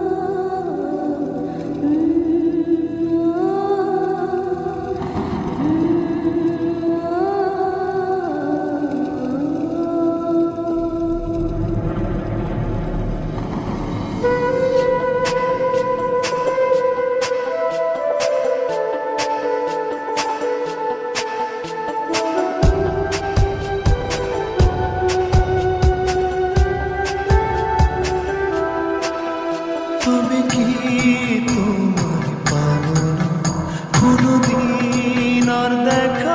Ooh, ooh, ooh. কোনোদিন আর দেখা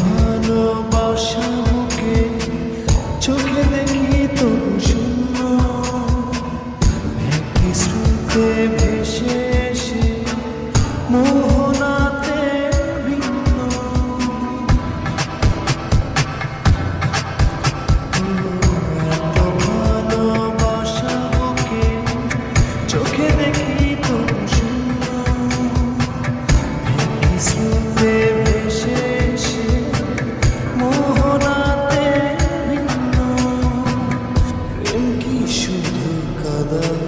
ভালোবাসা বুকে চোখে দেখি তবু শূন্য। একটি শ্রুতে düşündüğün kadar